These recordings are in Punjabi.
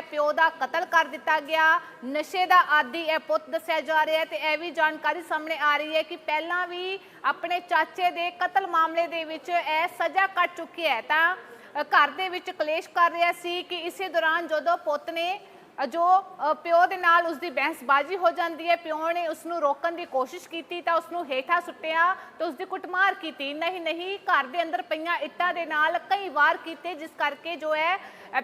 ਹੈ ਪਿਓ ਦਾ ਕਤਲ ਕਰ ਦਿੱਤਾ ਗਿਆ। ਨਸ਼ੇ ਦਾ ਆਦੀ ਇਹ ਪੁੱਤ ਦੱਸਿਆ ਜਾ ਰਿਹਾ ਹੈ ਤੇ ਇਹ ਵੀ ਜਾਣਕਾਰੀ ਸਾਹਮਣੇ ਆ ਰਹੀ ਹੈ ਕਿ ਪਹਿਲਾਂ ਵੀ ਆਪਣੇ ਚਾਚੇ ਦੇ ਕਤਲ ਮਾਮਲੇ ਦੇ ਵਿੱਚ ਇਹ ਸਜ਼ਾ ਕੱਟ ਚੁੱਕੀ ਹੈ। ਤਾਂ ਘਰ ਦੇ ਵਿੱਚ ਕਲੇਸ਼ ਕਰ ਰਿਹਾ ਸੀ ਕਿ ਇਸੇ ਦੌਰਾਨ ਜਦੋਂ ਪੁੱਤ ਨੇ ਜੋ ਪਿਓ ਦੇ ਨਾਲ ਉਸ ਦੀ ਬਹਿਸਬਾਜ਼ੀ ਹੋ ਜਾਂਦੀ ਹੈ, ਪਿਓ ਨੇ ਉਸ ਨੂੰ ਰੋਕਣ ਦੀ ਕੋਸ਼ਿਸ਼ ਕੀਤੀ ਤਾਂ ਉਸ ਨੂੰ ਹੇਠਾਂ ਸੁੱਟਿਆ ਤੇ ਉਸ ਦੀ ਕੁੱਟਮਾਰ ਕੀਤੀ। ਨਹੀਂ ਨਹੀਂ, ਘਰ ਦੇ ਅੰਦਰ ਪਈਆਂ ਇੱਟਾਂ ਦੇ ਨਾਲ ਕਈ ਵਾਰ ਕੀਤੇ, ਜਿਸ ਕਰਕੇ ਜੋ ਹੈ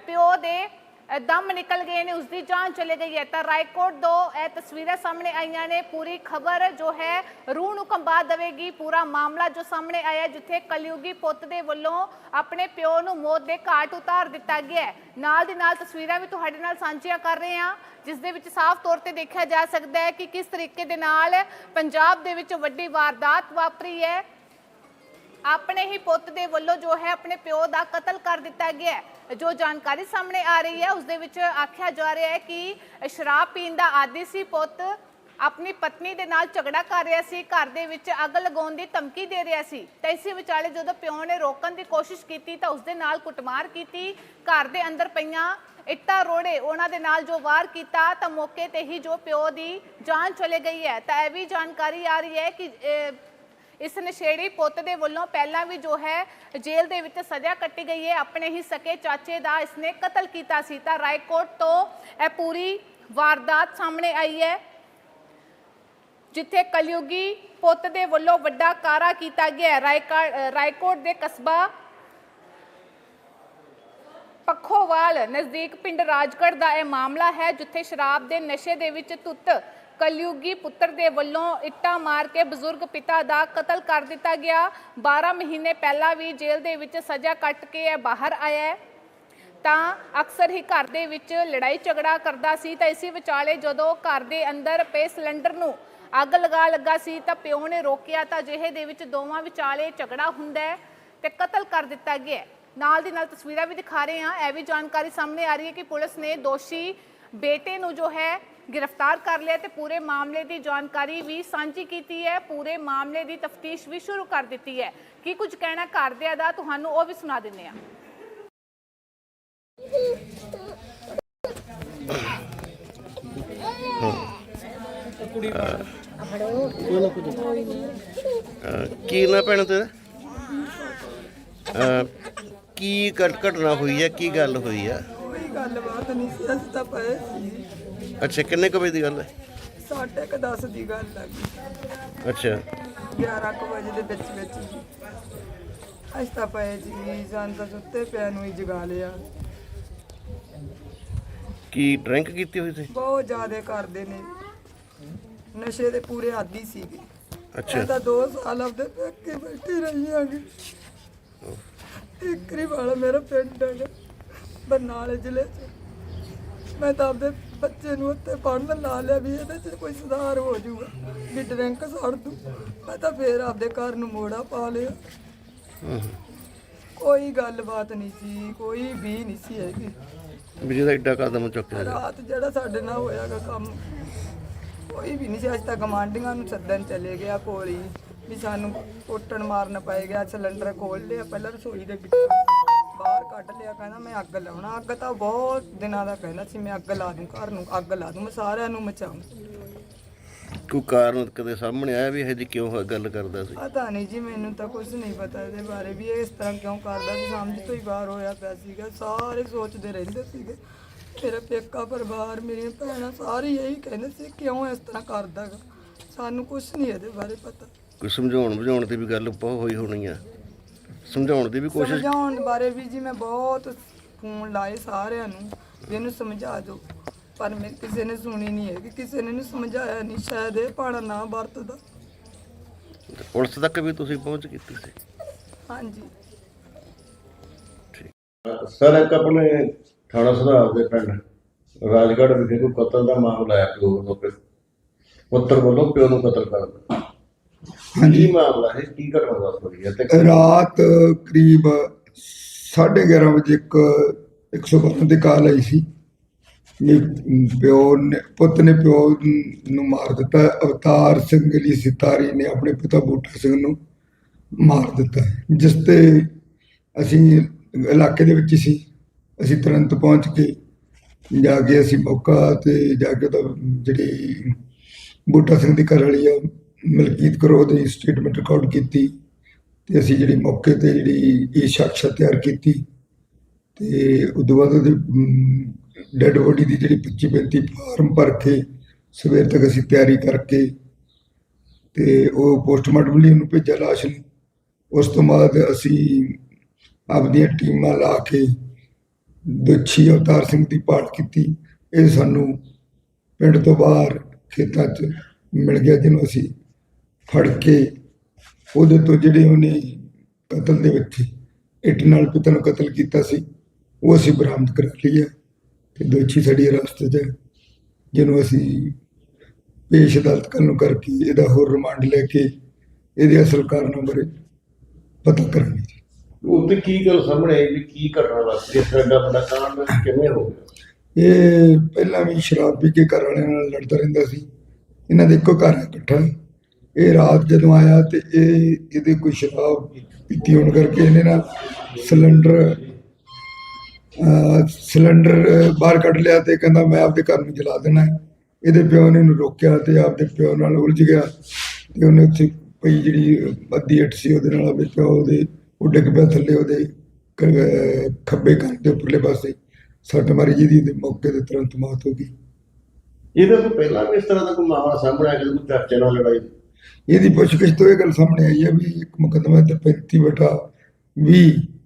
ਪਿਓ ਦੇ ਦਮ ਨਿਕਲ ਗਏ ਨੇ ਉਸ ਦੀ ਜਾਨ ਚਲੇ ਗਈ ਹੈ। ਤਾਂ ਰਾਏਕੋਟ ਦੋ ਇਹ ਤਸਵੀਰਾਂ ਸਾਹਮਣੇ ਆਈਆਂ ਨੇ। ਪੂਰੀ ਖਬਰ ਜੋ ਹੈ, ਰੂਹ ਨੂੰ ਕੰਬਾ ਦੇਵੇਗੀ। ਪੂਰਾ ਮਾਮਲਾ ਜੋ ਸਾਹਮਣੇ ਆਇਆ ਜਿੱਥੇ ਕਲਯੁਗੀ ਪੁੱਤ ਦੇ ਵੱਲੋਂ ਆਪਣੇ ਪਿਓ ਨੂੰ ਮੌਤ ਦੇ ਘਾਟ ਉਤਾਰ ਦਿੱਤਾ ਗਿਆ ਨਾਲ ਦੀ ਨਾਲ ਤਸਵੀਰਾਂ ਵੀ ਤੁਹਾਡੇ ਨਾਲ ਸਾਂਝੀਆਂ ਕਰ ਰਹੇ ਹਾਂ, ਜਿਸ ਦੇ ਵਿੱਚ ਸਾਫ਼ ਤੌਰ ਤੇ ਦੇਖਿਆ ਜਾ ਸਕਦਾ ਹੈ ਕਿ ਕਿਸ ਤਰੀਕੇ ਦੇ ਨਾਲ ਪੰਜਾਬ ਦੇ ਵਿੱਚ ਵੱਡੀ ਵਾਰਦਾਤ ਵਾਪਰੀ ਹੈ। ਆਪਣੇ ਹੀ ਪੁੱਤ ਦੇ ਵੱਲੋਂ ਜੋ ਹੈ ਆਪਣੇ ਪਿਓ ਦਾ ਕਤਲ ਕਰ ਦਿੱਤਾ ਗਿਆ ਹੈ। ਜੋ ਜਾਣਕਾਰੀ ਸਾਹਮਣੇ ਆ ਰਹੀ ਹੈ, ਉਸ ਦੇ ਵਿੱਚ ਆਖਿਆ ਜਾ ਰਿਹਾ ਹੈ ਕਿ ਸ਼ਰਾਬ ਪੀਣ ਦਾ ਆਦੀ ਸੀ ਪੁੱਤ ਆਪਣੀ ਪਤਨੀ ਦੇ ਨਾਲ ਝਗੜਾ ਕਰ ਰਿਹਾ ਸੀ, ਘਰ ਦੇ ਵਿੱਚ ਅੱਗ ਲਗਾਉਣ ਦੀ ਧਮਕੀ ਦੇ ਰਿਹਾ ਸੀ। ਤਾਂ ਇਸੇ ਵਿਚਾਲੇ ਜਦੋਂ ਪਿਓ ਨੇ ਰੋਕਣ ਦੀ ਕੋਸ਼ਿਸ਼ ਕੀਤੀ ਤਾਂ ਉਸ ਦੇ ਨਾਲ ਕੁੱਟਮਾਰ ਕੀਤੀ, ਘਰ ਦੇ ਅੰਦਰ ਪਈਆਂ ਇੱਟਾਂ, ਰੋੜੇ ਉਹਨਾਂ ਦੇ ਨਾਲ ਜੋ ਵਾਰ ਕੀਤਾ ਤਾਂ ਮੌਕੇ ਤੇ ਹੀ ਜੋ ਪਿਓ ਦੀ ਜਾਨ ਚਲੇ ਗਈ ਹੈ। ਤਾਂ ਇਹ ਵੀ ਜਾਣਕਾਰੀ ਆ ਰਹੀ ਹੈ ਕਿ ਇਸ ਨਸ਼ੇੜੀ ਪੁੱਤ ਦੇ ਵੱਲੋਂ ਪਹਿਲਾਂ ਵੀ ਜੋ ਹੈ ਜੇਲ੍ਹ ਦੇ ਵਿੱਚ ਸਜ਼ਾ ਕੱਟੀ ਗਈ ਹੈ। ਆਪਣੇ ਹੀ ਸਕੇ ਚਾਚੇ ਦਾ ਇਸਨੇ ਕਤਲ ਕੀਤਾ ਸੀ। ਤਾਂ ਰਾਏਕੋਟ ਤੋਂ ਇਹ ਪੂਰੀ ਵਾਰਦਾਤ ਸਾਹਮਣੇ ਆਈ ਹੈ, ਜਿੱਥੇ ਕਲਯੁਗੀ ਪੁੱਤ ਦੇ ਵੱਲੋਂ ਵੱਡਾ ਕਾਰਾ ਕੀਤਾ ਗਿਆ ਹੈ। ਰਾਏਕਾ- ਰਾਏਕੋਟ ਦੇ ਕਸਬਾ ਪੱਖੋਵਾਲ ਨਜ਼ਦੀਕ ਪਿੰਡ ਰਾਜਗੜ੍ਹ ਦਾ ਇਹ ਮਾਮਲਾ ਹੈ, ਜਿੱਥੇ ਸ਼ਰਾਬ ਦੇ ਨਸ਼ੇ ਦੇ ਵਿੱਚ ਧੁੱਤ ਕਲਯੁਗੀ ਪੁੱਤਰ ਦੇ ਵੱਲੋਂ ਇੱਟਾਂ ਮਾਰ ਕੇ ਬਜ਼ੁਰਗ ਪਿਤਾ ਦਾ ਕਤਲ ਕਰ ਦਿੱਤਾ ਗਿਆ। 12 ਮਹੀਨੇ ਪਹਿਲਾਂ ਵੀ ਜੇਲ੍ਹ ਦੇ ਵਿੱਚ ਸਜ਼ਾ ਕੱਟ ਕੇ ਇਹ ਬਾਹਰ ਆਇਆ ਹੈ। ਤਾਂ ਅਕਸਰ ਹੀ ਘਰ ਦੇ ਵਿੱਚ ਲੜਾਈ ਝਗੜਾ ਕਰਦਾ ਸੀ ਤਾਂ ਇਸੇ ਵਿਚਾਲੇ ਜਦੋਂ ਘਰ ਦੇ ਅੰਦਰ ਪਏ ਸਿਲੰਡਰ ਨੂੰ ਅੱਗ ਲਗਾ ਲੱਗਾ ਸੀ ਤਾਂ ਪਿਓ ਨੇ ਰੋਕਿਆ ਤਾਂ ਜਿਹੇ ਦੇ ਵਿੱਚ ਦੋਵਾਂ ਵਿਚਾਲੇ ਝਗੜਾ ਹੁੰਦਾ ਹੈ ਤੇ ਕਤਲ ਕਰ ਦਿੱਤਾ ਗਿਆ ਨਾਲ ਦੀ ਨਾਲ ਤਸਵੀਰਾਂ ਵੀ ਦਿਖਾ ਰਹੇ ਹਾਂ। ਇਹ ਵੀ ਜਾਣਕਾਰੀ ਸਾਹਮਣੇ ਆ ਰਹੀ ਹੈ ਕਿ ਪੁਲਿਸ ਨੇ ਦੋਸ਼ੀ ਬੇਟੇ ਨੂੰ ਜੋ ਹੈ ਗ੍ਰਿਫਤਾਰ ਕਰ ਲਿਆ ਤੇ ਪੂਰੇ ਮਾਮਲੇ ਦੀ ਜਾਣਕਾਰੀ ਵੀ ਸਾਂਝੀ ਕੀਤੀ ਹੈ। ਪੂਰੇ ਮਾਮਲੇ ਦੀ ਤਫਤੀਸ਼ ਵੀ ਸ਼ੁਰੂ ਕਰ ਦਿੱਤੀ ਹੈ। ਕੀ ਕੁਝ ਕਹਿਣਾ ਘਰਦਿਆਂ ਦਾ ਤੁਹਾਨੂੰ ਉਹ ਵੀ ਸੁਣਾ ਦਿੰਦੇ ਹਾਂ। ਅਹ ਕੀ ਨਾ ਭੈਣ ਤੇਰਾ? ਅਹ ਕੀ ਘਟ ਘਟਨਾ ਹੋਈ ਹੈ? ਕੀ ਗੱਲ ਹੋਈ ਆ? ਕੋਈ ਗੱਲਬਾਤ ਨਹੀਂ ਸੀ ਅਸੀਂ ਤਾਂ ਪਏ ਸੀ। ਅੱਛਾ ਕਿੰਨੇ ਕੁ ਵਜੇ ਦੀ ਗੱਲ ਹੈ? ਸਾਢੇ ਕੁ ਦਸ ਦੀ ਗੱਲ ਲੱਗੀ ਅੱਛਾ। 11 ਕੁ ਵਜੇ ਦੇ ਵਿੱਚ ਵਿੱਚ ਜੀ। ਅਸੀਂ ਤਾਂ ਪਏ ਜੀ ਸਾਨੂੰ ਤਾਂ ਸੁੱਤੇ ਪਿਆ ਨੂੰ ਹੀ ਜਗਾ ਲਿਆ। ਕੀ ਡਰਿੰਕ ਕੀਤੀ ਹੋਈ ਸੀ? ਬਹੁਤ ਜ਼ਿਆਦਾ ਕਰਦੇ ਨੇ। ਨਸ਼ੇ ਦੇ ਪੂਰੇ ਆਦੀ ਸੀਗੇ। ਅੱਛਾ। ਮੈਂ ਤਾਂ 2 ਸਾਲ ਆਪਦੇ ਪੱਕੇ ਬੈਠੀ ਰਹੀ ਆਂਗੀ ਇੱਕਰੀ ਵਾਲਾ ਮੇਰਾ ਪਿੰਡ ਹੈਗਾ ਬਰਨਾਲੇ ਜ਼ਿਲ੍ਹੇ 'ਚ। ਮੈਂ ਤਾਂ ਆਪਦੇ ਬੱਚੇ ਨੂੰ ਉੱਤੇ ਪੜ੍ਹਨ ਲਾ ਲਿਆ ਵੀ ਇਹਦੇ 'ਚ ਕੋਈ ਸੁਧਾਰ ਹੋ ਜਾਊਗਾ। ਵੀ ਡਰਿੰਕ ਛੱਡ ਦੂ ਮੈਂ ਤਾਂ ਫੇਰ ਆਪਦੇ ਘਰ ਨੂੰ ਮੋੜਾ ਪਾ ਲਿਆ। ਕੋਈ ਗੱਲਬਾਤ ਨਹੀਂ ਸੀ ਕੋਈ ਵੀ ਨਹੀਂ ਸੀ ਹੈਗੀ। ਵੀ ਜਿਹਦਾ ਏਡਾ ਕਦਮ ਚੁੱਕਿਆ ਜਾ ਰਾਤ ਜਿਹੜਾ ਸਾਡੇ ਨਾਲ ਹੋਇਆਗਾ ਕੰਮ ਕੋਈ ਵੀ ਨਹੀਂ ਸੀ। ਅੱਜ ਤਾਂ ਗਮਾਂਡੀਆਂ ਨੂੰ ਸੱਦਣ ਚਲੇ ਗਿਆ ਕੋਲੀ ਵੀ ਸਾਨੂੰ ਕੁੱਟਣ ਮਾਰਨ ਪਏ ਗਿਆ ਸਿਲੰਡਰ ਖੋਲ ਲਿਆ ਪਹਿਲਾਂ ਰਸੋਈ ਦੇ ਵਿੱਚ। ਕੱਢ ਲਿਆ ਕਹਿੰਦਾ ਮੈਂ ਅੱਗ ਲਾਉਣਾ। ਅੱਗ ਤਾਂ ਬਹੁਤ ਦਿਨਾਂ ਦਾ ਕਹਿੰਦਾ ਸੀ ਮੈਂ ਅੱਗ ਲਾ ਦੂੰ ਘਰ ਨੂੰ ਅੱਗ ਲਾ ਦੂੰ ਮੈਂ ਸਾਰਿਆਂ ਨੂੰ ਮਚਾਉਂ। ਕੋਈ ਕਾਰਨ ਕਦੇ ਸਾਹਮਣੇ ਆਇਆ ਵੀ ਇਹ ਜੀ ਕਿਉਂ ਗੱਲ ਕਰਦਾ ਸੀ? ਪਤਾ ਨਹੀਂ ਜੀ ਮੈਨੂੰ ਤਾਂ ਕੁਝ ਨਹੀਂ ਪਤਾ ਇਹਦੇ ਬਾਰੇ ਵੀ ਇਹ ਇਸ ਤਰ੍ਹਾਂ ਕਿਉਂ ਕਰਦਾ ਸੀ। ਸਮਝ ਤੋਂ ਹੀ ਬਾਹਰ ਹੋਇਆ ਪਿਆ ਸੀਗਾ ਸਾਰੇ ਸੋਚਦੇ ਰਹਿੰਦੇ ਸੀਗੇ। ਮੇਰਾ ਪੇਕਾ ਪਰਿਵਾਰ ਮੇਰੀਆਂ ਭੈਣਾਂ ਸਾਰੇ ਇਹੀ ਕਹਿੰਦੇ ਸੀ ਕਿਉਂ ਇਸ ਤਰ੍ਹਾਂ ਕਰਦਾਗਾ ਸਾਨੂੰ ਕੁਝ ਨਹੀਂ ਇਹਦੇ ਬਾਰੇ ਪਤਾ। ਕੋਈ ਸਮਝਾਉਣ ਬੁਝਾਉਣ ਦੀ ਵੀ ਗੱਲ ਬਹੁਤ ਹੋਈ ਹੋਣੀ ਆ। ਸਮਝਾਉਣ ਦੀ ਵੀ ਕੋਸ਼ਿਸ਼ ਸਮਝਾਉਣ ਬਾਰੇ ਵੀ ਜੀ ਮੈਂ ਬਹੁਤ ਫੋਨ ਲਾਏ ਸਾਰਿਆਂ ਨੂੰ ਵੀ ਇਹਨੂੰ ਸਮਝਾ ਦਿਓ। ਪਰ ਮੈਂ ਕਿਸੇ ਨੇ ਸੁਣੀ ਨਹੀਂ ਹੈ ਕਿ ਕਿਸੇ ਨੇ ਇਹਨੂੰ ਸਮਝਾਇਆ ਨਹੀਂ ਸ਼ਾਇਦ ਇਹ ਪਾਣਾ ਨਾ ਵਰਤਦਾ। ਪੁਲਿਸ ਤੱਕ ਵੀ ਤੁਸੀਂ ਪਹੁੰਚ ਕੀਤੀ ਸੀ? ਹਾਂਜੀ। ਸਰ ਇੱਕ ਆਪਣੇ ਥਾਣਾ ਸੁਧਾਰ ਦੇ ਪਿੰਡ ਰਾਜਗੜ੍ਹ ਵਿਖੇ ਕੋਈ ਕਤਲ ਦਾ ਮਾਮਲਾ ਆਇਆ ਪਿਓ ਪਿ- ਪੁੱਤਰ ਵੱਲੋਂ ਪਿਓ ਨੂੰ ਕਤਲ ਕਰ ਦਿੱਤਾ। ਕੀ ਮਾਮਲਾ ਹੈ? ਕੀ ਘਟਨਾ ਵਾਪਰੀ ਹੋਈ ਹੈ? ਤੇ ਰਾਤ ਕਰੀਬ 11:30 ਵਜੇ ਇੱਕ 112 ਤੇ ਕਾਲ ਆਈ ਸੀ। ਵੀ ਪਿਓ ਨੇ ਪੁੱਤ ਨੇ ਪਿਓ ਨੂੰ ਮਾਰ ਦਿੱਤਾ। ਅਵਤਾਰ ਸਿੰਘ ਲਈ ਸਿਤਾਰੀ ਨੇ ਆਪਣੇ ਪਿਤਾ ਬੂਟਾ ਸਿੰਘ ਨੂੰ ਮਾਰ ਦਿੱਤਾ। ਜਿਸ ਤੇ ਅਸੀਂ ਇਲਾਕੇ ਦੇ ਵਿੱਚ ਸੀ। ਅਸੀਂ ਤੁਰੰਤ ਪਹੁੰਚ ਕੇ ਜਾ ਕੇ ਅਸੀਂ ਮੌਕਾ ਤੇ ਜਾ ਕੇ ਤਾਂ ਜਿਹੜੀ ਬੂਟਾ ਸਿੰਘ ਦੀ ਘਰ ਵਾਲੀ ਆ ਮਲਕੀਤ ਕਰੋ ਦੀ ਸਟੇਟਮੈਂਟ ਰਿਕਾਰਡ ਕੀਤੀ ਤੇ ਅਸੀਂ ਜਿਹੜੀ ਮੌਕੇ ਤੇ ਜਿਹੜੀ ਇਹ ਸ਼ਖਸ ਤਿਆਰ ਕੀਤੀ ਤੇ ਉਦੋਂ ਬਾਅਦ ਉਹਦੀ ਡੈੱਡ ਬੋਡੀ ਦੀ ਜਿਹੜੀ 25 35 ਫਾਰਮ ਭਰ ਕੇ ਸਵੇਰ ਤੱਕ ਅਸੀਂ ਤਿਆਰੀ ਕਰਕੇ ਤੇ ਉਹ ਪੋਸਟਮਾਰਟਮ ਲਈ ਉਹਨੂੰ ਭੇਜਿਆ ਲਾਸ਼ ਨੂੰ। ਉਸ ਤੋਂ ਬਾਅਦ ਅਸੀਂ ਆਪਦੀਆਂ ਟੀਮਾਂ ਲਾ ਕੇ ਦੋਸ਼ੀ ਅਵਤਾਰ ਸਿੰਘ ਦੀ ਭਾਲ ਕੀਤੀ। ਇਹ ਸਾਨੂੰ ਪਿੰਡ ਤੋਂ ਬਾਹਰ ਖੇਤਾਂ 'ਚ ਮਿਲ ਗਿਆ, ਜਿਹਨੂੰ ਅਸੀਂ ਫੜ ਕੇ ਉਹਦੇ ਤੋਂ ਜਿਹੜੇ ਉਹਨੇ ਕਤਲ ਦੇ ਵਿੱਚ ਇੱਟ ਨਾਲ ਪਿਤਾ ਨੂੰ ਕਤਲ ਕੀਤਾ ਸੀ ਉਹ ਅਸੀਂ ਬਰਾਮਦ ਕਰ ਹੈ ਤੇ ਦੋਸ਼ੀ ਸਾਡੀ ਰਸਤੇ 'ਚ ਜਿਹਨੂੰ ਅਸੀਂ ਪੇਸ਼ ਅਦਾਲਤ ਕੱਲ੍ਹ ਨੂੰ ਕਰਕੇ ਇਹਦਾ ਹੋਰ ਰਿਮਾਂਡ ਲੈ ਕੇ ਇਹਦੇ ਅਸਲ ਕਾਰਨਾਂ ਬਾਰੇ ਪਤਾ ਕਰਾਂਗੇ ਜੀ। ਉੱਤੇ ਕੀ ਗੱਲ ਸਾਹਮਣੇ ਆਈ ਵੀ ਕੀ ਘਟਨਾ ਵਾਪਰੀ ਇਸ ਤਰ੍ਹਾਂ ਦਾ ਵੱਡਾ ਕਾਂਡ ਕਿਵੇਂ ਹੋ ਗਿਆ? ਇਹ ਪਹਿਲਾਂ ਵੀ ਸ਼ਰਾਬ ਪੀ ਕੇ ਘਰ ਵਾਲਿਆਂ ਨਾਲ ਲੜਦਾ ਰਹਿੰਦਾ ਸੀ ਇਹਨਾਂ ਦੇ ਇੱਕੋ ਘਰ ਹੈ ਇਕੱਠਾ ਇਹ ਰਾਤ ਜਦੋਂ ਆਇਆ ਤੇ ਇਹ ਇਹਦੇ ਕੋਈ ਸ਼ਰਾਬ ਪੀਤੀ ਹੋਣ ਕਰਕੇ ਇਹਨੇ ਨਾ ਸਿਲੰਡਰ ਸਿਲੰਡਰ ਬਾਹਰ ਕੱਢ ਲਿਆ ਤੇ ਕਹਿੰਦਾ ਮੈਂ ਆਪਦੇ ਘਰ ਨੂੰ ਜਲਾ ਦੇਣਾ ਹੈ। ਇਹਦੇ ਪਿਓ ਨੇ ਇਹਨੂੰ ਰੋਕਿਆ ਤੇ ਆਪਦੇ ਪਿਓ ਨਾਲ ਉਲਝ ਗਿਆ ਤੇ ਉਹਨੇ ਉੱਥੇ ਪਈ ਜਿਹੜੀ ਅੱਧੀ ਇੱਟ ਸੀ ਉਹਦੇ ਨਾਲ ਆਪਦੇ ਪਿਓ ਦੇ ਉਹ ਡਿੱਗ ਪਿਆ ਥੱਲੇ ਉਹਦੇ ਖੱਬੇ ਕੰਨ ਦੇ ਉੱਪਰਲੇ ਪਾਸੇ ਸੱਟ ਮਾਰੀ ਜਿਹਦੀ ਦੇ ਮੌਕੇ ਤੇ ਤੁਰੰਤ ਮੌਤ ਹੋ ਗਈ। ਇਹਦੇ ਤੋਂ ਪਹਿਲਾਂ ਵੀ ਇਸ ਤਰ੍ਹਾਂ ਦਾ ਕੋਈ ਮਾਮਲਾ ਸਾਹਮਣੇ ਆਇਆ ਕਿ ਕੋਈ ਚਾਚੇ ਨਾਲ ਲੜਾਈ ਇਹਦੀ ਪੁੱਛਗਿੱਛ ਤੋਂ ਇਹ ਗੱਲ ਸਾਹਮਣੇ ਆਈ ਹੈ ਵੀ ਇੱਕ ਮੁਕੱਦਮਾ ਤੇ 35 ਬਟਾ 20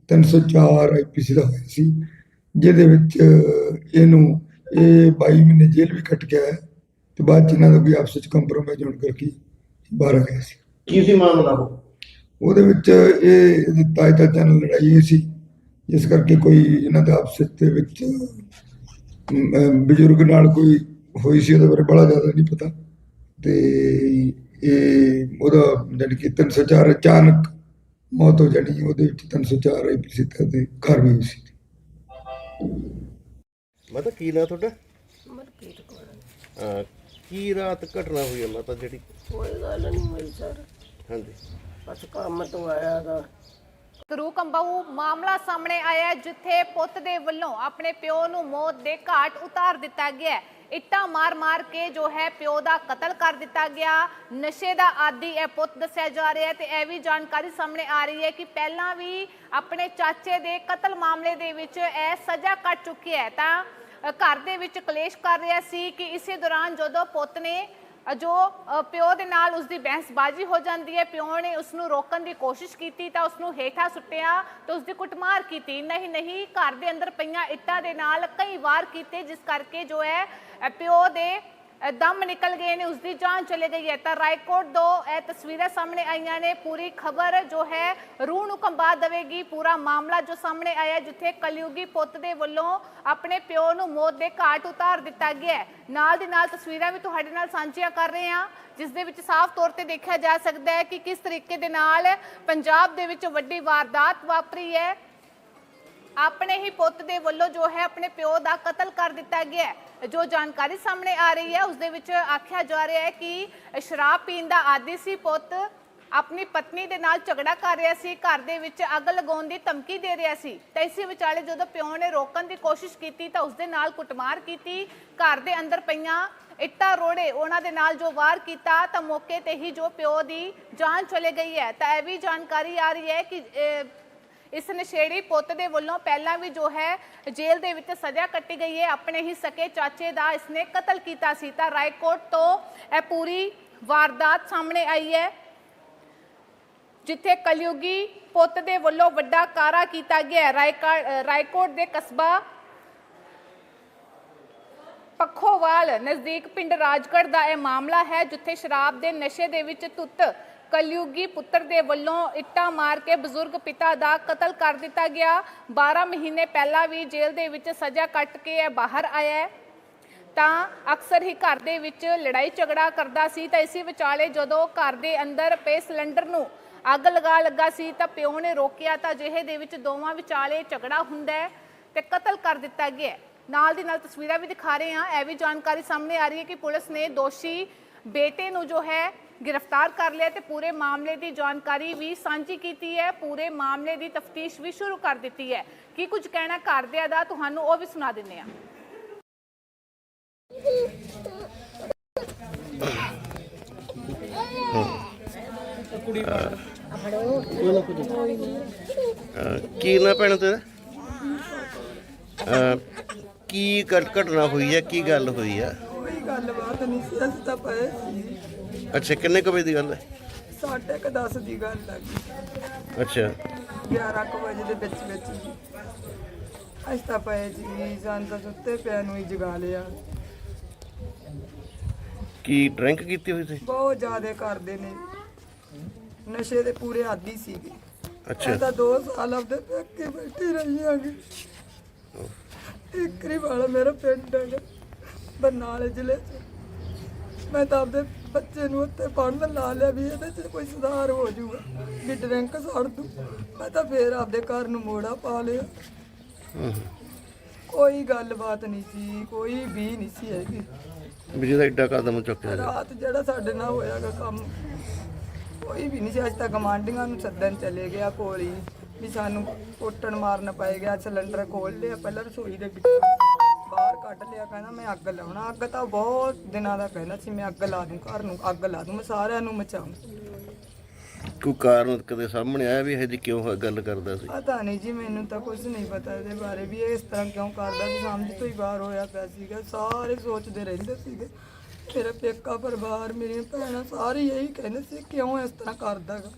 304 ਆਈਪੀਸੀ ਦਾ ਹੋਇਆ ਸੀ ਜਿਹਦੇ ਵਿੱਚ ਇਹਨੂੰ ਇਹ 22 ਮਹੀਨੇ ਜੇਲ੍ਹ ਵੀ ਕੱਟ ਗਿਆ ਹੈ ਤੇ ਬਾਅਦ ਚ ਇਹਨਾਂ ਦਾ ਕੋਈ ਆਪਸ ਵਿੱਚ ਕੰਪਰੋਮਾਈਜ਼ ਹੋਣ ਕਰਕੇ ਬਾਹਰ ਆ ਗਿਆ ਸੀ। ਕੀ ਸੀ ਮਾਮਲਾ ਉਹ? ਉਹਦੇ ਵਿੱਚ ਇਹ ਇਹਦੇ ਤਾਏ ਚਾਚਾ ਨਾਲ ਲੜਾਈ ਹੋਈ ਸੀ ਜਿਸ ਕਰਕੇ ਕੋਈ ਇਹਨਾਂ ਦੇ ਆਪਸ ਦੇ ਵਿੱਚ ਬਜ਼ੁਰਗ ਨਾਲ ਕੋਈ ਹੋਈ ਸੀ ਉਹਦੇ ਬਾਰੇ ਬੜਾ ਜ਼ਿਆਦਾ ਨਹੀਂ ਪਤਾ। ਤੇ ਇਹ ਉਹਦਾ ਜਾਣੀ ਕਿ 304 ਅਚਾਨਕ ਮੌਤ ਹੋ ਜਾਣੀ ਉਹਦੇ ਵਿੱਚ 304 ਆਈਪੀਸੀ ਤੇ ਘਰ ਵੀ ਸੀ। ਮਾਤਾ ਕੀ ਨਾਂ ਤੁਹਾਡਾ? ਮਰਕੀਟ ਕੋਲ ਅਹ, ਕੀ ਰਾਤ ਘਟਨਾ ਹੋਈ ਹੈ ਮਾਤਾ ਜਿਹੜੀ? ਕੋਈ ਗੱਲ ਨਹੀਂ ਹੋਈ ਸਰ। ਹਾਂਜੀ। ਬਸ ਕੰਮ ਤੋਂ ਆਇਆ ਦਾ ਤਰੂ ਕੰਬਾਊ ਮਾਮਲਾ ਸਾਹਮਣੇ ਆਇਆ ਜਿੱਥੇ ਪੁੱਤ ਦੇ ਵੱਲੋਂ ਆਪਣੇ ਪਿਓ ਨੂੰ ਮੌਤ ਦੇ ਘਾਟ ਉਤਾਰ ਦਿੱਤਾ ਗਿਆ ਇੱਟਾਂ ਮਾਰ-ਮਾਰ ਕੇ ਜੋ ਹੈ ਪਿਓ ਦਾ ਕਤਲ ਕਰ ਦਿੱਤਾ ਗਿਆ। ਨਸ਼ੇ ਦਾ ਆਦੀ ਇਹ ਪੁੱਤ ਦੱਸਿਆ ਜਾ ਰਿਹਾ ਹੈ ਤੇ ਇਹ ਵੀ ਜਾਣਕਾਰੀ ਸਾਹਮਣੇ ਆ ਰਹੀ ਹੈ ਕਿ ਪਹਿਲਾਂ ਵੀ ਆਪਣੇ ਚਾਚੇ ਦੇ ਕਤਲ ਮਾਮਲੇ ਦੇ ਵਿੱਚ ਇਹ ਸਜ਼ਾ ਕੱਟ ਚੁੱਕੀ ਹੈ। ਤਾਂ ਘਰ ਦੇ ਵਿੱਚ ਕਲੇਸ਼ ਕਰ ਰਿਹਾ ਸੀ ਕਿ ਇਸੇ ਦੌਰਾਨ ਜਦੋਂ ਪੁੱਤ ਨੇ ਜੋ ਅ, ਪਿਓ ਦੇ ਨਾਲ ਉਸਦੀ ਬਹਿਸਬਾਜ਼ੀ ਹੋ ਜਾਂਦੀ ਹੈ ਪਿਓ ਨੇ ਉਸ ਨੂੰ ਰੋਕਣ ਦੀ ਕੋਸ਼ਿਸ਼ ਕੀਤੀ ਤਾਂ ਉਸ ਨੂੰ ਹੇਠਾਂ ਸੁੱਟਿਆ ਤੇ ਉਸ ਦੀ ਕੁੱਟਮਾਰ ਕੀਤੀ। ਨਹੀਂ ਨਹੀਂ ਘਰ ਦੇ ਅੰਦਰ ਪਈਆਂ ਇੱਟਾਂ ਦੇ ਨਾਲ ਕਈ ਵਾਰ ਕੀਤੇ ਜਿਸ ਕਰਕੇ ਜੋ ਹੈ ਪਿਓ ਦੇ ਦਮ ਨਿਕਲ ਗਏ ਨੇ ਉਸ ਦੀ ਜਾਨ ਚਲੇ ਗਈ ਹੈ। ਤਾਂ ਰਾਏਕੋਟ ਦੋ, ਇਹ ਤਸਵੀਰਾਂ ਸਾਹਮਣੇ ਆਈਆਂ ਨੇ। ਪੂਰੀ ਖਬਰ ਜੋ ਹੈ, ਰੂਹ ਨੂੰ ਕੰਬਾ ਦੇਵੇਗੀ। ਪੂਰਾ ਮਾਮਲਾ ਜੋ ਸਾਹਮਣੇ ਆਇਆ, ਜਿੱਥੇ ਕਲਯੁਗੀ ਪੁੱਤ ਦੇ ਵੱਲੋਂ ਆਪਣੇ ਪਿਓ ਨੂੰ ਮੌਤ ਦੇ ਘਾਟ ਉਤਾਰ ਦਿੱਤਾ ਗਿਆ ਹੈ। ਨਾਲ ਦੀ ਨਾਲ ਤਸਵੀਰਾਂ ਵੀ ਤੁਹਾਡੇ ਨਾਲ ਸਾਂਝੀਆਂ ਕਰ ਰਹੇ ਹਾਂ, ਜਿਸ ਦੇ ਵਿੱਚ ਸਾਫ਼ ਤੌਰ ਤੇ ਦੇਖਿਆ ਜਾ ਸਕਦਾ ਹੈ ਕਿ ਕਿਸ ਤਰੀਕੇ ਦੇ ਨਾਲ ਪੰਜਾਬ ਦੇ ਵਿੱਚ ਵੱਡੀ ਵਾਰਦਾਤ ਵਾਪਰੀ ਹੈ। ਆਪਣੇ ਹੀ ਪੁੱਤ ਦੇ ਵੱਲੋਂ ਜੋ ਹੈ ਆਪਣੇ ਪਿਓ ਦਾ ਕਤਲ ਕਰ ਦਿੱਤਾ ਗਿਆ ਹੈ। ਜੋ ਜਾਣਕਾਰੀ ਸਾਹਮਣੇ ਆ ਰਹੀ ਹੈ, ਉਸ ਦੇ ਵਿੱਚ ਆਖਿਆ ਜਾ ਰਿਹਾ ਹੈ ਕਿ ਸ਼ਰਾਬ ਪੀਣ ਦਾ ਆਦੀ ਸੀ ਪੁੱਤ ਆਪਣੀ ਪਤਨੀ ਦੇ ਨਾਲ ਝਗੜਾ ਕਰ ਰਿਹਾ ਸੀ, ਘਰ ਦੇ ਵਿੱਚ ਅੱਗ ਲਗਾਉਣ ਦੀ ਧਮਕੀ ਦੇ ਰਿਹਾ ਸੀ। ਤਾਂ ਇਸੇ ਵਿਚਾਲੇ ਜਦੋਂ ਪਿਓ ਨੇ ਰੋਕਣ ਦੀ ਕੋਸ਼ਿਸ਼ ਕੀਤੀ ਤਾਂ ਉਸ ਦੇ ਨਾਲ ਕੁੱਟਮਾਰ ਕੀਤੀ। ਘਰ ਦੇ ਅੰਦਰ ਪਈਆਂ ਇੱਟਾਂ, ਰੋੜੇ ਉਹਨਾਂ ਦੇ ਨਾਲ ਜੋ ਵਾਰ ਕੀਤਾ ਤਾਂ ਮੌਕੇ ਤੇ ਹੀ ਜੋ ਪਿਓ ਦੀ ਜਾਨ ਚਲੇ ਗਈ ਹੈ। ਤਾਂ ਇਹ ਵੀ ਜਾਣਕਾਰੀ ਆ ਰਹੀ ਹੈ ਕਿ ਇਸ ਨਸ਼ੇੜੀ ਪੁੱਤ ਦੇ ਵੱਲੋਂ ਪਹਿਲਾਂ ਵੀ ਜੋ ਹੈ, ਜੇਲ੍ਹ ਦੇ ਵਿੱਚ ਸਜ਼ਾ ਕੱਟੀ ਗਈ ਹੈ ਆਪਣੇ ਹੀ ਸਕੇ ਚਾਚੇ ਦਾ ਇਸਨੇ ਕਤਲ ਕੀਤਾ ਸੀ ਤਾਂ ਰਾਏਕੋਟ ਤੋਂ ਇਹ ਪੂਰੀ ਵਾਰਦਾਤ ਸਾਹਮਣੇ ਆਈ ਹੈ, ਜਿੱਥੇ ਕਲਯੁਗੀ ਪੁੱਤ ਦੇ ਵੱਲੋਂ ਵੱਡਾ ਕਾਰਾ ਕੀਤਾ ਗਿਆ ਹੈ। ਰਾਏਕਾ- ਰਾਏਕੋਟ ਦੇ ਕਸਬਾ ਪੱਖੋਵਾਲ ਨਜ਼ਦੀਕ ਪਿੰਡ ਰਾਜਗੜ੍ਹ ਦਾ ਇਹ ਮਾਮਲਾ ਹੈ, ਜਿੱਥੇ ਸ਼ਰਾਬ ਦੇ ਨਸ਼ੇ ਦੇ ਵਿੱਚ ਧੁੱਤ ਕਲਯੁਗੀ ਪੁੱਤਰ ਦੇ ਵੱਲੋਂ ਇੱਟਾਂ ਮਾਰ ਕੇ ਬਜ਼ੁਰਗ ਪਿਤਾ ਦਾ ਕਤਲ ਕਰ ਦਿੱਤਾ ਗਿਆ। 12 ਮਹੀਨੇ ਪਹਿਲਾਂ ਵੀ ਜੇਲ੍ਹ ਦੇ ਵਿੱਚ ਸਜ਼ਾ ਕੱਟ ਕੇ ਇਹ ਬਾਹਰ ਆਇਆ ਹੈ। ਤਾਂ ਅਕਸਰ ਹੀ ਘਰ ਦੇ ਵਿੱਚ ਲੜਾਈ ਝਗੜਾ ਕਰਦਾ ਸੀ ਤਾਂ ਇਸੇ ਵਿਚਾਲੇ ਜਦੋਂ ਘਰ ਦੇ ਅੰਦਰ ਪਏ ਸਿਲੰਡਰ ਨੂੰ ਅੱਗ ਲਗਾ ਲੱਗਾ ਸੀ ਤਾਂ ਪਿਓ ਨੇ ਰੋਕਿਆ ਤਾਂ ਜਿਹੇ ਦੇ ਵਿੱਚ ਦੋਵਾਂ ਵਿਚਾਲੇ ਝਗੜਾ ਹੁੰਦਾ ਤੇ ਕਤਲ ਕਰ ਦਿੱਤਾ ਗਿਆ ਨਾਲ ਦੀ ਨਾਲ ਤਸਵੀਰਾਂ ਵੀ ਦਿਖਾ ਰਹੇ ਹਾਂ। ਇਹ ਵੀ ਜਾਣਕਾਰੀ ਸਾਹਮਣੇ ਆ ਰਹੀ ਹੈ ਕਿ ਪੁਲਿਸ ਨੇ ਦੋਸ਼ੀ ਬੇਟੇ ਨੂੰ ਜੋ ਹੈ ਗ੍ਰਿਫਤਾਰ ਕਰ ਲਿਆ ਤੇ ਪੂਰੇ ਮਾਮਲੇ ਦੀ ਜਾਣਕਾਰੀ ਵੀ ਸਾਂਝੀ ਕੀਤੀ ਹੈ। ਪੂਰੇ ਮਾਮਲੇ ਦੀ ਤਫਤੀਸ਼ ਵੀ ਸ਼ੁਰੂ ਕਰ ਦਿੱਤੀ ਹੈ। ਕੀ ਕੁਝ ਕਹਿਣਾ ਘਰਦਿਆਂ ਦਾ ਤੁਹਾਨੂੰ ਉਹ ਵੀ ਸੁਣਾ ਦਿੰਨੇ ਆ ਕੀ ਨਾ ਪੈਣਾ ਤੇਰਾ? ਕੀ ਘਟਨਾ ਹੋਈ ਹੈ? ਕੀ ਗੱਲ ਹੋਈ ਹੈ ਗੱਲਬਾਤ ਨਹੀਂ ਸੀ ਅਸੀਂ ਤਾਂ ਪਏ ਸੀ। ਅੱਛਾ ਕਿੰਨੇ ਕੁ ਵਜੇ ਦੀ ਗੱਲ ਹੈ? ਸਾਢੇ ਕੁ ਦਸ ਦੀ ਗੱਲ ਲੱਗੀ ਅੱਛਾ। 11 ਕੁ ਵਜੇ ਦੇ ਵਿੱਚ ਵਿੱਚ ਜੀ ਅਸੀਂ ਤਾਂ ਪਏ ਜੀ ਸਾਨੂੰ ਤਾਂ ਸੁੱਤੇ ਪਿਆ ਨੂੰ ਹੀ ਜਗਾ ਲਿਆ। ਕੀ ਡਰਿੰਕ ਕੀਤੀ ਹੋਈ ਸੀ? ਬਹੁਤ ਜ਼ਿਆਦਾ ਕਰਦੇ ਨੇ। ਨਸ਼ੇ ਦੇ ਪੂਰੇ ਆਦੀ ਸੀਗੇ। ਅੱਛਾ। ਮੈਂ ਤਾਂ 2 ਸਾਲ ਆਪਦੇ ਪੱਕੇ ਬੈਠੀ ਰਹੀ ਆਂਗੀ ਇੱਕਰੀ ਵਾਲਾ ਮੇਰਾ ਪਿੰਡ ਹੈਗਾ। ਬਰਨਾਲੇ ਜ਼ਿਲ੍ਹੇ 'ਚ। ਮੈਂ ਤਾਂ ਆਪਦੇ ਬੱਚੇ ਨੂੰ ਉੱਤੇ ਪੜ੍ਹਨ ਲਾ ਲਿਆ ਵੀ ਇਹਦੇ 'ਚ ਕੋਈ ਸੁਧਾਰ ਹੋ ਜਾਊਗਾ। ਵੀ ਡਰਿੰਕ ਛੱਡ ਦੂ ਮੈਂ ਤਾਂ ਫੇਰ ਆਪਦੇ ਘਰ ਨੂੰ ਮੋੜਾ ਪਾ ਲਿਆ। ਕੋਈ ਗੱਲਬਾਤ ਨਹੀਂ ਸੀ ਕੋਈ ਵੀ ਨਹੀਂ ਸੀ ਹੈਗੀ। ਵੀ ਜਿਹਦਾ ਏਡਾ ਕਦਮ ਚੁੱਕਿਆ ਗਿਆ। ਰਾਤ ਜਿਹੜਾ ਸਾਡੇ ਨਾਲ ਹੋਇਆਗਾ ਕੰਮ ਕੋਈ ਵੀ ਨਹੀਂ ਸੀ। ਅੱਜ ਤਾਂ ਗਮਾਂਡੀਆਂ ਨੂੰ ਸੱਦਣ ਚਲੇ ਗਿਆ ਕੋਲ ਵੀ ਸਾਨੂੰ ਕੁੱਟਣ ਮਾਰਨ ਪੈ ਗਿਆ ਸਿਲੰਡਰ ਖੋਲ ਲਿਆ ਪਹਿਲਾਂ ਰਸੋਈ ਦੇ ਵਿੱਚ। ਕੱਢ ਲਿਆ ਕਹਿੰਦਾ ਮੈਂ ਅੱਗ ਲਾਉਣਾ। ਅੱਗ ਤਾਂ ਬਹੁਤ ਦਿਨਾਂ ਦਾ ਕਹਿੰਦਾ ਸੀ ਮੈਂ ਅੱਗ ਲਾ ਦੂੰ ਘਰ ਨੂੰ ਅੱਗ ਲਾ ਦੂੰ ਮੈਂ ਸਾਰਿਆਂ ਨੂੰ ਮਚਾਉਂ। ਕੋਈ ਕਾਰਨ ਕਦੇ ਸਾਹਮਣੇ ਆਇਆ ਵੀ ਇਹ ਜੀ ਕਿਉਂ ਗੱਲ ਕਰਦਾ ਸੀ? ਪਤਾ ਨਹੀਂ ਜੀ ਮੈਨੂੰ ਤਾਂ ਕੁਝ ਨਹੀਂ ਪਤਾ ਇਹਦੇ ਬਾਰੇ ਵੀ ਇਹ ਇਸ ਤਰ੍ਹਾਂ ਕਿਉਂ ਕਰਦਾ ਸੀ ਸਮਝ ਤੋਂ ਹੀ ਬਾਹਰ ਹੋਇਆ ਪਿਆ ਸੀਗਾ ਸਾਰੇ ਸੋਚਦੇ ਰਹਿੰਦੇ ਸੀਗੇ। ਮੇਰਾ ਪੇਕਾ ਪਰਿਵਾਰ ਮੇਰੀਆਂ ਭੈਣਾਂ ਸਾਰੇ ਇਹੀ ਕਹਿੰਦੇ ਸੀ ਕਿਉਂ ਇਸ ਤਰ੍ਹਾਂ ਕਰਦਾਗਾ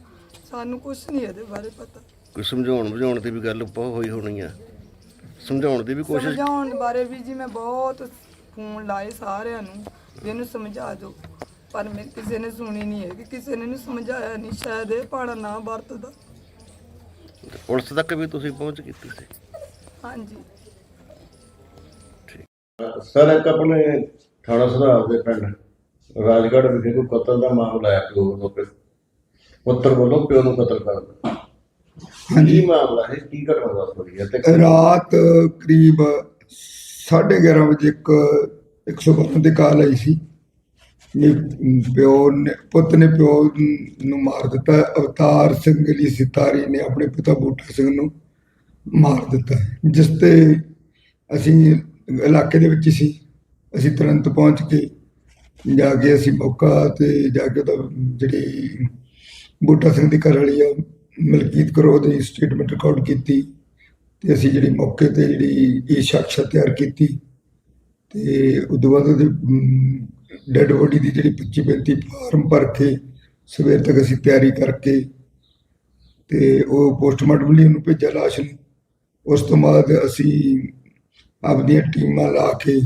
ਸਾਨੂੰ ਕੁਝ ਨਹੀਂ ਇਹਦੇ ਬਾਰੇ ਪਤਾ। ਕੋਈ ਸਮਝਾਉਣ ਬੁਝਾਉਣ ਦੀ ਵੀ ਗੱਲ ਬਹੁਤ ਹੋਈ ਹੋਣੀ ਆ। ਸਮਝਾਉਣ ਦੀ ਵੀ ਕੋਸ਼ਿਸ਼ ਸਮਝਾਉਣ ਬਾਰੇ ਵੀ ਜੀ ਮੈਂ ਬਹੁਤ ਫੋਨ ਲਾਏ ਸਾਰਿਆਂ ਨੂੰ ਵੀ ਇਹਨੂੰ ਸਮਝਾ ਦਿਓ। ਪਰ ਮੈਂ ਕਿਸੇ ਨੇ ਸੁਣੀ ਨਹੀਂ ਹੈਗੀ ਕਿਸੇ ਨੇ ਇਹਨੂੰ ਸਮਝਾਇਆ ਨਹੀਂ ਸ਼ਾਇਦ ਇਹ ਪਾਣਾ ਨਾ ਵਰਤਦਾ। ਪੁਲਿਸ ਤੱਕ ਵੀ ਤੁਸੀਂ ਪਹੁੰਚ ਕੀਤੀ ਸੀ। ਹਾਂਜੀ। ਸਰ ਇੱਕ ਆਪਣੇ ਥਾਣਾ ਸੁਧਾਰ ਦੇ ਪਿੰਡ ਰਾਜਗੜ੍ਹ ਵਿਖੇ ਕੋਈ ਕਤਲ ਦਾ ਮਾਮਲਾ ਆਇਆ ਪਿਓ ਪਿ- ਪੁੱਤਰ ਵੱਲੋਂ ਪਿਓ ਨੂੰ ਕਤਲ ਕਰ ਦਿੱਤਾ। ਕੀ ਮਾਮਲਾ ਹੈ? ਕੀ ਘਟਨਾ ਵਾਪਰੀ ਹੋਈ ਹੈ? ਤੇ ਰਾਤ ਕਰੀਬ 11:30 ਵਜੇ ਇੱਕ 112 ਤੇ ਕਾਲ ਆਈ ਸੀ। ਪਿਓ ਨੇ ਪੁੱਤ ਨੇ ਪਿਓ ਨੂੰ ਮਾਰ ਦਿੱਤਾ। ਅਵਤਾਰ ਸਿੰਘ ਲਈ ਸਿਤਾਰੀ ਨੇ ਆਪਣੇ ਪਿਤਾ ਬੂਟਾ ਸਿੰਘ ਨੂੰ ਮਾਰ ਦਿੱਤਾ। ਜਿਸ ਤੇ ਅਸੀਂ ਇਲਾਕੇ ਦੇ ਵਿੱਚ ਸੀ। ਅਸੀਂ ਤੁਰੰਤ ਪਹੁੰਚ ਕੇ ਜਾ ਕੇ ਅਸੀਂ ਮੌਕਾ ਤੇ ਜਾ ਕੇ ਉਹਦਾ ਜਿਹੜੀ ਬੂਟਾ ਸਿੰਘ ਦੀ ਘਰ ਵਾਲੀ ਆ ਮਲਕੀਤ ਕਰੋ ਦੀ ਸਟੇਟਮੈਂਟ ਰਿਕਾਰਡ ਕੀਤੀ ਤੇ ਅਸੀਂ ਜਿਹੜੀ ਮੌਕੇ ਤੇ ਜਿਹੜੀ ਇਹ ਸਾਖਸ਼ਾ ਤਿਆਰ ਕੀਤੀ ਤੇ ਉਦੋਂ ਬਾਅਦ ਉਹਦੀ ਡੈੱਡ ਬੋਡੀ ਦੀ ਜਿਹੜੀ 25 35 ਫਾਰਮ ਭਰ ਕੇ ਸਵੇਰ ਤੱਕ ਅਸੀਂ ਤਿਆਰੀ ਕਰਕੇ ਤੇ ਉਹ ਪੋਸਟਮਾਰਟਮ ਲਈ ਉਹਨੂੰ ਭੇਜਿਆ ਲਾਸ਼ ਨੂੰ। ਉਸ ਤੋਂ ਬਾਅਦ ਅਸੀਂ ਆਪਦੀਆਂ ਟੀਮਾਂ ਲਾ ਕੇ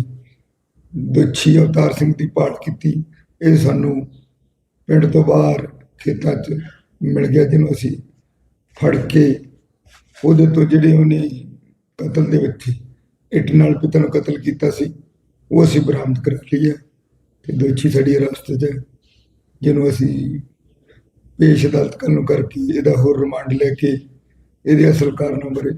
ਦੋਸ਼ੀ ਅਵਤਾਰ ਸਿੰਘ ਦੀ ਭਾਲ ਕੀਤੀ। ਇਹ ਸਾਨੂੰ ਪਿੰਡ ਤੋਂ ਬਾਹਰ ਖੇਤਾਂ 'ਚ ਮਿਲ ਗਿਆ ਜਿਹਨੂੰ ਅਸੀਂ ਫੜ ਕੇ ਉਹਦੇ ਤੋਂ ਜਿਹੜੇ ਉਹਨੇ ਕਤਲ ਦੇ ਵਿੱਚ ਇੱਟ ਨਾਲ ਪਿਤਾ ਨੂੰ ਕਤਲ ਕੀਤਾ ਸੀ ਉਹ ਅਸੀਂ ਬਰਾਮਦ ਕਰ ਹੈ ਤੇ ਦੋਸ਼ੀ ਸਾਡੀ ਅਰਸਤ 'ਚ ਜਿਹਨੂੰ ਅਸੀਂ ਪੇਸ਼ ਅਦਾਲਤ ਕੱਲ੍ਹ ਨੂੰ ਕਰਕੇ ਇਹਦਾ ਹੋਰ ਰਿਮਾਂਡ ਲੈ ਕੇ ਇਹਦੇ ਅਸਲ ਕਾਰਨਾਂ ਬਾਰੇ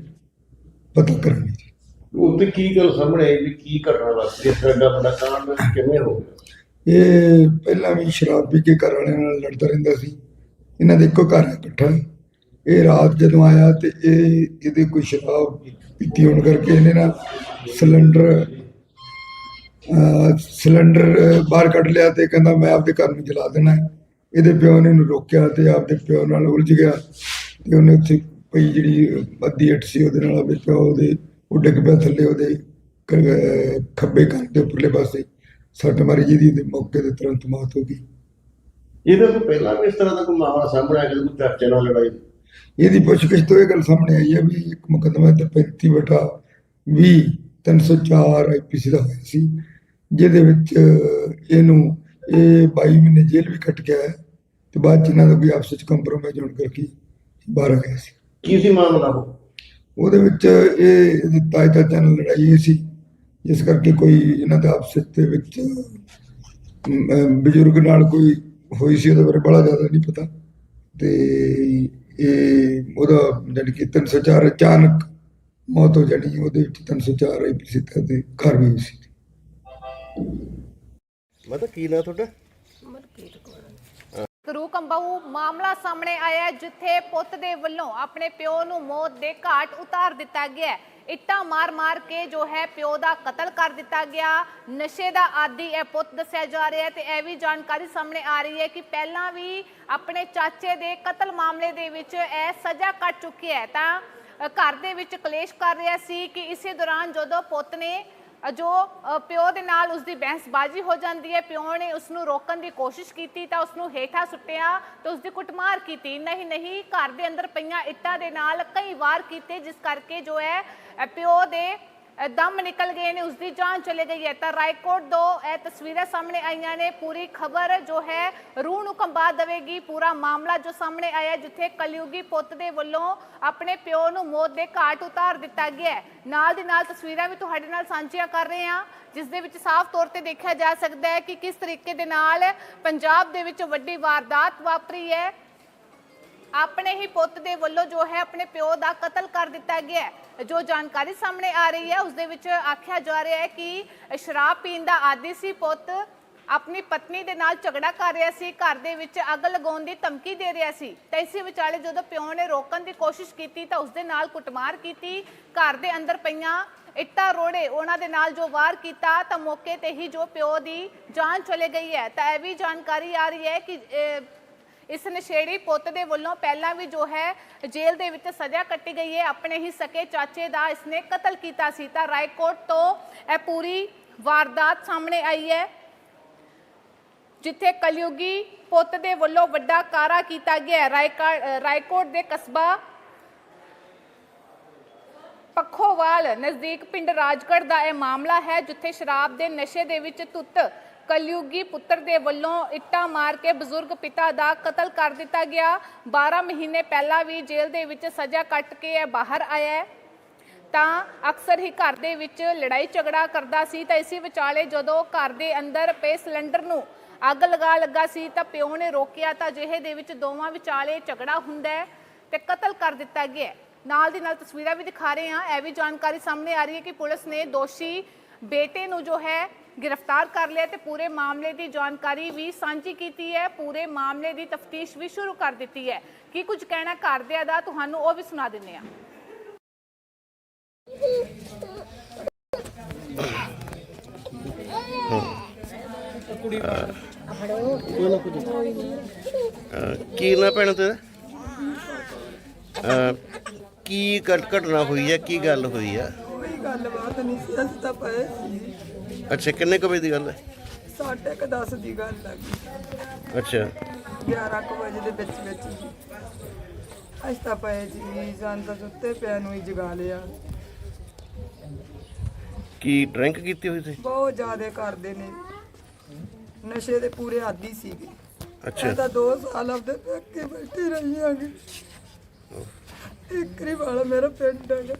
ਪਤਾ ਕਰਾਂਗੇ ਜੀ। ਉਹ ਤੇ ਕੀ ਗੱਲ ਸਾਹਮਣੇ ਆਈ ਵੀ ਕੀ ਘਟਨਾ ਵਾਪਰੀ ਇਸ ਤਰ੍ਹਾਂ ਦਾ ਬੜਾ ਕਾਂਡ ਕਿਵੇਂ ਹੋ ਗਿਆ? ਇਹ ਪਹਿਲਾਂ ਵੀ ਸ਼ਰਾਬ ਪੀ ਕੇ ਘਰ ਵਾਲਿਆਂ ਨਾਲ ਲੜਦਾ ਰਹਿੰਦਾ ਸੀ ਇਹਨਾਂ ਦੇ ਇੱਕੋ ਘਰ ਹੈ ਇਕੱਠਾ ਇਹ ਰਾਤ ਜਦੋਂ ਆਇਆ ਤੇ ਇਹ ਇਹਦੇ ਕੋਈ ਸ਼ਰਾਬ ਪੀਤੀ ਹੋਣ ਕਰਕੇ ਇਹਨੇ ਨਾ ਸਿਲੰਡਰ ਸਿਲੰਡਰ ਬਾਹਰ ਕੱਢ ਲਿਆ ਤੇ ਕਹਿੰਦਾ ਮੈਂ ਆਪਦੇ ਘਰ ਨੂੰ ਜਲਾ ਦੇਣਾ ਇਹਦੇ ਪਿਓ ਨੇ ਇਹਨੂੰ ਰੋਕਿਆ ਤੇ ਆਪਦੇ ਪਿਓ ਨਾਲ ਉਲਝ ਗਿਆ ਤੇ ਉਹਨੇ ਉੱਥੇ ਪਈ ਜਿਹੜੀ ਅੱਧੀ ਅੱਠ ਸੀ ਉਹਦੇ ਨਾਲ ਆਪਦੇ ਪਿਓ ਉਹ ਡਿੱਗ ਪਿਆ ਥੱਲੇ ਉਹਦੇ ਖੱਬੇ ਕੰਨ ਦੇ ਉੱਪਰਲੇ ਪਾਸੇ। ਸੱਟ ਮਾਰੀ ਜਿਹਦੀ ਤੇ ਮੌਕੇ ਤੇ ਤੁਰੰਤ ਮੌਤ ਹੋ ਗਈ। ਇਹਦੇ ਤੋਂ ਪਹਿਲਾਂ ਵੀ ਇਸ ਤਰ੍ਹਾਂ ਦਾ ਕੋਈ ਮਾਮਲਾ ਸਾਹਮਣੇ ਆਇਆ ਕਿ ਕੋਈ ਚਾਚੇ ਨਾਲ ਲੜਾਈ ਇਹਦੀ ਪੁੱਛਗਿੱਛ ਤੋਂ ਇਹ ਗੱਲ ਸਾਹਮਣੇ ਆਈ ਹੈ ਵੀ ਇੱਕ ਮੁਕੱਦਮਾ ਤੇ 35 ਬਟਾ 20 304 ਆਈਪੀਸੀ ਦਾ ਹੋਇਆ ਸੀ ਜਿਹਦੇ ਵਿੱਚ ਇਹਨੂੰ ਇਹ 22 ਮਹੀਨੇ ਜੇਲ੍ਹ ਵੀ ਕੱਟ ਗਿਆ ਹੈ ਤੇ ਬਾਅਦ ਇਹਨਾਂ ਦਾ ਕੋਈ ਆਪਸ ਵਿੱਚ ਕੰਪਰੋਮਾਈਜ਼ ਹੋਣ ਕਰਕੇ ਬਾਹਰ ਆ ਗਿਆ ਸੀ। ਕੀ ਸੀ ਮਾਮਲਾ ਉਹ? ਉਹਦੇ ਵਿੱਚ ਇਹ ਇਹਦੇ ਤਾਏ ਚਾਚਾ ਨਾਲ ਲੜਾਈ ਸੀ ਜਿਸ ਕਰਕੇ ਕੋਈ ਇਹਨਾਂ ਦੇ ਆਪਸ ਦੇ ਵਿੱਚ ਬਜ਼ੁਰਗ ਨਾਲ ਕੋਈ ਹੋਈ ਸੀ ਉਹਦੇ ਬਾਰੇ ਬੜਾ ਜ਼ਿਆਦਾ ਨਹੀਂ ਪਤਾ। ਤੇ ਇਹ ਉਹਦਾ ਜਾਣੀ ਕਿ 304 ਅਚਾਨਕ ਮੌਤ ਹੋ ਜਾਣੀ ਉਹਦੇ ਵਿੱਚ 304 ਆਈਪੀਸੀ ਤੇ ਘਰ ਵੀ ਸੀ। ਮਤਲਬ ਕੀ ਨਾ ਤੁਹਾਡਾ? ਮਲਕੀਤ ਕੌਰ। ਕਰੂ ਕੰਬਾਊ ਮਾਮਲਾ ਸਾਹਮਣੇ ਆਇਆ ਜਿੱਥੇ ਪੁੱਤ ਦੇ ਵੱਲੋਂ ਆਪਣੇ ਪਿਓ ਨੂੰ ਮੌਤ ਦੇ ਘਾਟ ਉਤਾਰ ਦਿੱਤਾ ਗਿਆ। ਇੱਟਾਂ ਮਾਰ-ਮਾਰ ਕੇ ਜੋ ਹੈ ਪਿਓ ਦਾ ਕਤਲ ਕਰ ਦਿੱਤਾ ਗਿਆ। ਨਸ਼ੇ ਦਾ ਆਦੀ ਇਹ ਪੁੱਤ ਦੱਸਿਆ ਜਾ ਰਿਹਾ ਹੈ ਤੇ ਇਹ ਵੀ ਜਾਣਕਾਰੀ ਸਾਹਮਣੇ ਆ ਰਹੀ ਹੈ ਕਿ ਪਹਿਲਾਂ ਵੀ ਆਪਣੇ ਚਾਚੇ ਦੇ ਕਤਲ ਮਾਮਲੇ ਦੇ ਵਿੱਚ ਇਹ ਸਜ਼ਾ ਕੱਟ ਚੁੱਕੀ ਹੈ। ਤਾਂ ਘਰ ਦੇ ਵਿੱਚ ਕਲੇਸ਼ ਕਰ ਰਿਹਾ ਸੀ ਕਿ ਇਸੇ ਦੌਰਾਨ ਜਦੋਂ ਪੁੱਤ ਨੇ ਜੋ ਅ, ਪਿਓ ਦੇ ਨਾਲ ਉਸ ਦੀ ਬਹਿਸਬਾਜ਼ੀ ਹੋ ਜਾਂਦੀ ਹੈ ਪਿਓ ਨੇ ਉਸ ਨੂੰ ਰੋਕਣ ਦੀ ਕੋਸ਼ਿਸ਼ ਕੀਤੀ ਤਾਂ ਉਸ ਨੂੰ ਹੇਠਾਂ ਸੁੱਟਿਆ ਤੇ ਉਸ ਦੀ ਕੁੱਟਮਾਰ ਕੀਤੀ। ਨਹੀਂ ਨਹੀਂ ਘਰ ਦੇ ਅੰਦਰ ਪਈਆਂ ਇੱਟਾਂ ਦੇ ਨਾਲ ਕਈ ਵਾਰ ਕੀਤੇ ਜਿਸ ਕਰਕੇ ਜੋ ਹੈ ਪਿਓ ਦੇ ਦਮ ਨਿਕਲ ਗਏ ਨੇ ਉਸ ਦੀ ਜਾਨ ਚਲੇ ਗਈ ਹੈ। ਤਾਂ ਰਾਏਕੋਟ ਤੋਂ ਇਹ ਤਸਵੀਰਾਂ ਸਾਹਮਣੇ ਆਈਆਂ ਨੇ। ਪੂਰੀ ਖਬਰ ਜੋ ਹੈ, ਰੂਹ ਨੂੰ ਕੰਬਾ ਦੇਵੇਗੀ। ਪੂਰਾ ਮਾਮਲਾ ਜੋ ਸਾਹਮਣੇ ਆਇਆ, ਜਿੱਥੇ ਕਲਯੁਗੀ ਪੁੱਤ ਦੇ ਵੱਲੋਂ ਆਪਣੇ ਪਿਓ ਨੂੰ ਮੌਤ ਦੇ ਘਾਟ ਉਤਾਰ ਦਿੱਤਾ ਗਿਆ ਹੈ। ਨਾਲ ਦੀ ਨਾਲ ਤਸਵੀਰਾਂ ਵੀ ਤੁਹਾਡੇ ਨਾਲ ਸਾਂਝੀਆਂ ਕਰ ਰਹੇ ਹਾਂ, ਜਿਸ ਦੇ ਵਿੱਚ ਸਾਫ਼ ਤੌਰ ਤੇ ਦੇਖਿਆ ਜਾ ਸਕਦਾ ਹੈ ਕਿ ਕਿਸ ਤਰੀਕੇ ਦੇ ਨਾਲ ਪੰਜਾਬ ਦੇ ਵਿੱਚ ਵੱਡੀ ਵਾਰਦਾਤ ਵਾਪਰੀ ਹੈ। ਆਪਣੇ ਹੀ ਪੁੱਤ ਦੇ ਵੱਲੋਂ ਜੋ ਹੈ ਆਪਣੇ ਪਿਓ ਦਾ ਕਤਲ ਕਰ ਦਿੱਤਾ ਗਿਆ ਹੈ। ਜੋ ਜਾਣਕਾਰੀ ਸਾਹਮਣੇ ਆ ਰਹੀ ਹੈ, ਉਸ ਦੇ ਵਿੱਚ ਆਖਿਆ ਜਾ ਰਿਹਾ ਹੈ ਕਿ ਸ਼ਰਾਬ ਪੀਣ ਦਾ ਆਦੀ ਸੀ ਪੁੱਤ ਆਪਣੀ ਪਤਨੀ ਦੇ ਨਾਲ ਝਗੜਾ ਕਰ ਰਿਹਾ ਸੀ, ਘਰ ਦੇ ਵਿੱਚ ਅੱਗ ਲਗਾਉਣ ਦੀ ਧਮਕੀ ਦੇ ਰਿਹਾ ਸੀ। ਤਾਂ ਇਸੇ ਵਿਚਾਲੇ ਜਦੋਂ ਪਿਓ ਨੇ ਰੋਕਣ ਦੀ ਕੋਸ਼ਿਸ਼ ਕੀਤੀ ਤਾਂ ਉਸ ਦੇ ਨਾਲ ਕੁੱਟਮਾਰ ਕੀਤੀ, ਘਰ ਦੇ ਅੰਦਰ ਪਈਆਂ ਇੱਟਾਂ, ਰੋੜੇ ਉਹਨਾਂ ਦੇ ਨਾਲ ਜੋ ਵਾਰ ਕੀਤਾ ਤਾਂ ਮੌਕੇ ਤੇ ਹੀ ਜੋ ਪਿਓ ਦੀ ਜਾਨ ਚਲੇ ਗਈ ਹੈ। ਤਾਂ ਇਹ ਵੀ ਜਾਣਕਾਰੀ ਆ ਰਹੀ ਹੈ ਕਿ ਇਸ ਨਸ਼ੇੜੀ ਪੁੱਤ ਦੇ ਵੱਲੋਂ ਪਹਿਲਾਂ ਵੀ ਜੋ ਹੈ, ਜੇਲ੍ਹ ਦੇ ਵਿੱਚ ਸਜ਼ਾ ਕੱਟੀ ਗਈ ਹੈ ਆਪਣੇ ਹੀ ਸਕੇ ਚਾਚੇ ਦਾ ਇਸਨੇ ਕਤਲ ਕੀਤਾ ਸੀ ਤਾਂ ਰਾਏਕੋਟ ਤੋਂ ਇਹ ਪੂਰੀ ਵਾਰਦਾਤ ਸਾਹਮਣੇ ਆਈ ਹੈ, ਜਿੱਥੇ ਕਲਯੁਗੀ ਪੁੱਤ ਦੇ ਵੱਲੋਂ ਵੱਡਾ ਕਾਰਾ ਕੀਤਾ ਗਿਆ ਹੈ। ਰਾਏਕੋਟ ਦੇ ਕਸਬਾ ਪੱਖੋਵਾਲ ਨਜ਼ਦੀਕ ਪਿੰਡ ਰਾਜਗੜ੍ਹ ਦਾ ਇਹ ਮਾਮਲਾ ਹੈ, ਜਿੱਥੇ ਸ਼ਰਾਬ ਦੇ ਨਸ਼ੇ ਦੇ ਵਿੱਚ ਧੁੱਤ ਕਲਯੁਗੀ ਪੁੱਤਰ ਦੇ ਵੱਲੋਂ ਇੱਟਾਂ ਮਾਰ ਕੇ ਬਜ਼ੁਰਗ ਪਿਤਾ ਦਾ ਕਤਲ ਕਰ ਦਿੱਤਾ ਗਿਆ। 12 ਮਹੀਨੇ ਪਹਿਲਾਂ ਵੀ ਜੇਲ੍ਹ ਦੇ ਵਿੱਚ ਸਜ਼ਾ ਕੱਟ ਕੇ ਇਹ ਬਾਹਰ ਆਇਆ ਹੈ। ਤਾਂ ਅਕਸਰ ਹੀ ਘਰ ਦੇ ਵਿੱਚ ਲੜਾਈ ਝਗੜਾ ਕਰਦਾ ਸੀ ਤਾਂ ਇਸੇ ਵਿਚਾਲੇ ਜਦੋਂ ਘਰ ਦੇ ਅੰਦਰ ਪਏ ਸਿਲੰਡਰ ਨੂੰ ਅੱਗ ਲਗਾ ਲੱਗਾ ਸੀ ਤਾਂ ਪਿਓ ਨੇ ਰੋਕਿਆ ਤਾਂ ਜਿਹੇ ਦੇ ਵਿੱਚ ਦੋਵਾਂ ਵਿਚਾਲੇ ਝਗੜਾ ਹੁੰਦਾ ਹੈ ਤੇ ਕਤਲ ਕਰ ਦਿੱਤਾ ਗਿਆ ਨਾਲ ਦੀ ਨਾਲ ਤਸਵੀਰਾਂ ਵੀ ਦਿਖਾ ਰਹੇ ਹਾਂ। ਇਹ ਵੀ ਜਾਣਕਾਰੀ ਸਾਹਮਣੇ ਆ ਰਹੀ ਹੈ ਕਿ ਪੁਲਿਸ ਨੇ ਦੋਸ਼ੀ ਬੇਟੇ ਨੂੰ ਜੋ ਹੈ ਗ੍ਰਿਫਤਾਰ ਕਰ ਲਿਆ ਤੇ ਪੂਰੇ ਮਾਮਲੇ ਦੀ ਜਾਣਕਾਰੀ ਵੀ ਸਾਂਝੀ ਕੀਤੀ ਹੈ। ਪੂਰੇ ਮਾਮਲੇ ਦੀ ਤਫਤੀਸ਼ ਵੀ ਸ਼ੁਰੂ ਕਰ ਦਿੱਤੀ ਹੈ। ਕੀ ਕੁਝ ਕਹਿਣਾ ਘਰਦਿਆਂ ਦਾ ਤੁਹਾਨੂੰ ਉਹ ਵੀ ਸੁਣਾ ਹਾਂ। ਅਹ ਕੀ ਨਾ ਭੈਣ ਤੇਰਾ? ਅਹ ਕੀ ਘਟ ਘਟਨਾ ਹੋਈ ਹੈ? ਕੀ ਗੱਲ ਹੋਈ ਹੈ? ਕੋਈ ਗੱਲਬਾਤ ਨਹੀਂ ਸੀ ਅਸੀਂ ਤਾਂ ਪਏ ਸੀ। ਅੱਛਾ ਕਿੰਨੇ ਕੁ ਵਜੇ ਦੀ ਗੱਲ ਹੈ? ਸਾਢੇ ਕੁ ਦਸ ਦੀ ਗੱਲ ਲੱਗੀ ਅੱਛਾ। 11 ਕੁ ਵਜੇ ਦੇ ਵਿੱਚ ਵਿੱਚ। ਅਸੀਂ ਤਾਂ ਪਏ ਸੀ ਜਾਨ ਤਾਂ ਸੁੱਤੇ ਪਿਆ ਨੂੰ ਹੀ ਜਗਾ ਲਿਆ। ਕੀ ਡਰਿੰਕ ਕੀਤੀ ਹੋਈ ਸੀ? ਬਹੁਤ ਜ਼ਿਆਦਾ ਕਰਦੇ ਨੇ। ਨਸ਼ੇ ਦੇ ਪੂਰੇ ਆਦੀ ਸੀਗੇ। ਅੱਛਾ। ਮੈਂ ਤਾਂ 2 ਸਾਲ ਆਪਦੇ ਪੱਕੇ ਬੈਠੀ ਰਹੀ ਆਂਗੀ ਇੱਕਰੀ ਵਾਲਾ ਮੇਰਾ ਪਿੰਡ ਹੈ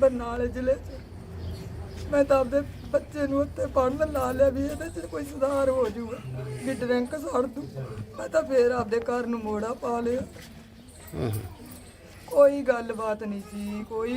ਬਰਨਾਲੇ ਜ਼ਿਲ੍ਹੇ ਚ। ਮੈਂ ਤਾਂ ਆਪਦੇ ਬੱਚੇ ਨੂੰ ਉੱਤੇ ਪੜ੍ਹਨ ਲਾ ਲਿਆ ਵੀ ਇਹਦੇ ਚ ਕੋਈ ਸੁਧਾਰ ਹੋ ਜਾਊਗਾ। ਵੀ ਡਰਿੰਕ ਛੱਡ ਦੂ। ਮੈਂ ਤਾਂ ਫੇਰ ਆਪਦੇ ਘਰ ਨੂੰ ਮੋੜਾ ਪਾ ਲਿਆ। ਕੋਈ ਗੱਲਬਾਤ ਨਹੀਂ ਸੀ ਕੋਈ